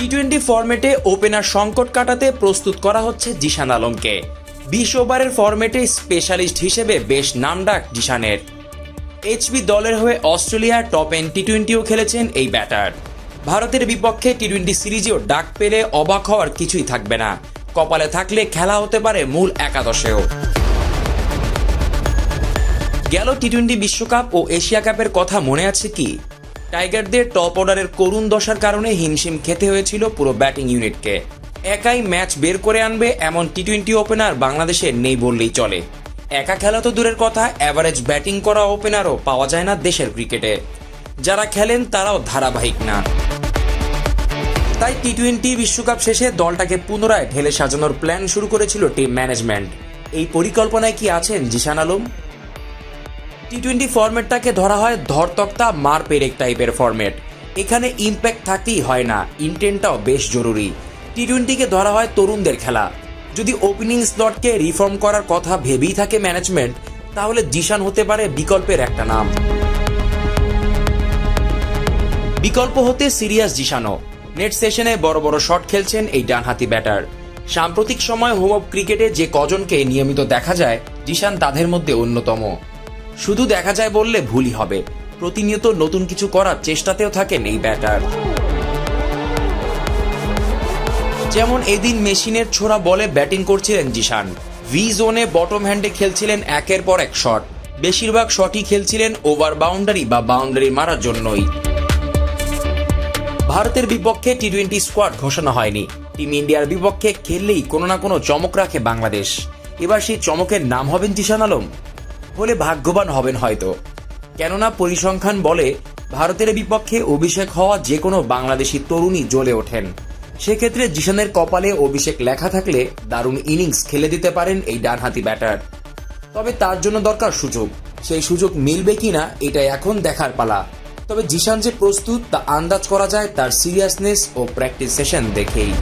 T twenty ফরম্যাটে opener সংকট কাটাতে প্রস্তুত করা হচ্ছে জিশান আলমকে। বিশ ওভারের ফরম্যাটে স্পেশালিস্ট হিসেবে বেশ নামডাক জিশানের। এইচবি দলের হয়ে অস্ট্রেলিয়ার টপ এন টি টোয়েন্টিও খেলেছেন এই ব্যাটার ভারতের বিপক্ষে টি টোয়েন্টি সিরিজেও ডাক পেলে অবাক হওয়ার কিছুই থাকবে না। কপালে থাকলে খেলা হতে পারে মূল একাদশেও। গেল টি টোয়েন্টি বিশ্বকাপ ও এশিয়া কাপের কথা মনে আছে কি? টাইগারদের টপ অর্ডারের করুণ দশার কারণে হিমশিম খেতে হয়েছিল পুরো ব্যাটিং ইউনিটকে। একাই ম্যাচ বের করে আনবে এমন টি টোয়েন্টি ওপেনার বাংলাদেশে নেই বললেই চলে। একা খেলা তো দূরের কথা অ্যাভারেজ ব্যাটিং করা ওপেনারও পাওয়া যায় না দেশের ক্রিকেটে। যারা খেলেন তারাও ধারাবাহিক না। তাই টি টোয়েন্টি বিশ্বকাপ শেষে দলটাকে পুনরায় ঢেলে সাজানোর প্ল্যান শুরু করেছিল টিম ম্যানেজমেন্ট। এই পরিকল্পনায় কি আছেন জিশান আলম? টি টোয়েন্টি ফরম্যাটটাকে ধরা হয় ধরতক্তা মার পেরেক টাইপের ফরম্যাট এখানে ইম্প্যাক্ট থাকতেই হয় না ইন্টেন্টটাও বেশ জরুরি। টি টোয়েন্টিকে ধরা হয় তরুণদের খেলা। যদি ওপেনিং স্লটকে রিফর্ম করার কথা ভেবেই থাকে ম্যানেজমেন্ট তাহলে জিশান হতে পারে বিকল্পের একটা নাম। বিকল্প হতে সিরিয়াস জিশানো নেট সেশনে বড় বড় শট খেলছেন এই ডানহাতি ব্যাটার সাম্প্রতিক সময় হোম অফ ক্রিকেটে যে কজনকে নিয়মিত দেখা যায়, জিশান তাদের মধ্যে অন্যতম। শুধু দেখা যায় বললে ভুলই হবে। প্রতিনিয়ত নতুন কিছু করার চেষ্টাতেও থাকেন এই ব্যাটার। যেমন এদিন মেশিনের ছোড়া বলে ব্যাটিং করছিলেন জিশান। ভি জোনে বটম হ্যান্ডে খেলছিলেন একের পর এক শট বেশিরভাগ শটই খেলছিলেন ওভার বাউন্ডারি বা বাউন্ডারি মারার জন্যই। ভারতের বিপক্ষে টি টোয়েন্টি স্কোয়াড ঘোষণা হয়নি। টিম ইন্ডিয়ার বিপক্ষে খেললেই কোনো না কোনো চমক রাখে বাংলাদেশ। এবার সেই চমকের নাম হবেন জিশান আলম। হলে ভাগ্যবান হবেন হয়তো। কেননা পরিসংখ্যান বলে ভারতের বিপক্ষে অভিষেক হওয়া যে কোনো বাংলাদেশি তরুণী জ্বলে ওঠেন। সেক্ষেত্রে জিশানের কপালে অভিষেক লেখা থাকলে দারুণ ইনিংস খেলে দিতে পারেন এই ডানহাতি ব্যাটার। তবে তার জন্য দরকার সুযোগ। সেই সুযোগ মিলবে কিনা, এটা এখন দেখার পালা। তবে জিশান যে প্রস্তুত, তা আন্দাজ করা যায় তার সিরিয়াসনেস ও প্র্যাকটিস সেশন দেখেই।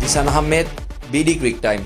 Zeeshan Ahmed BD cric time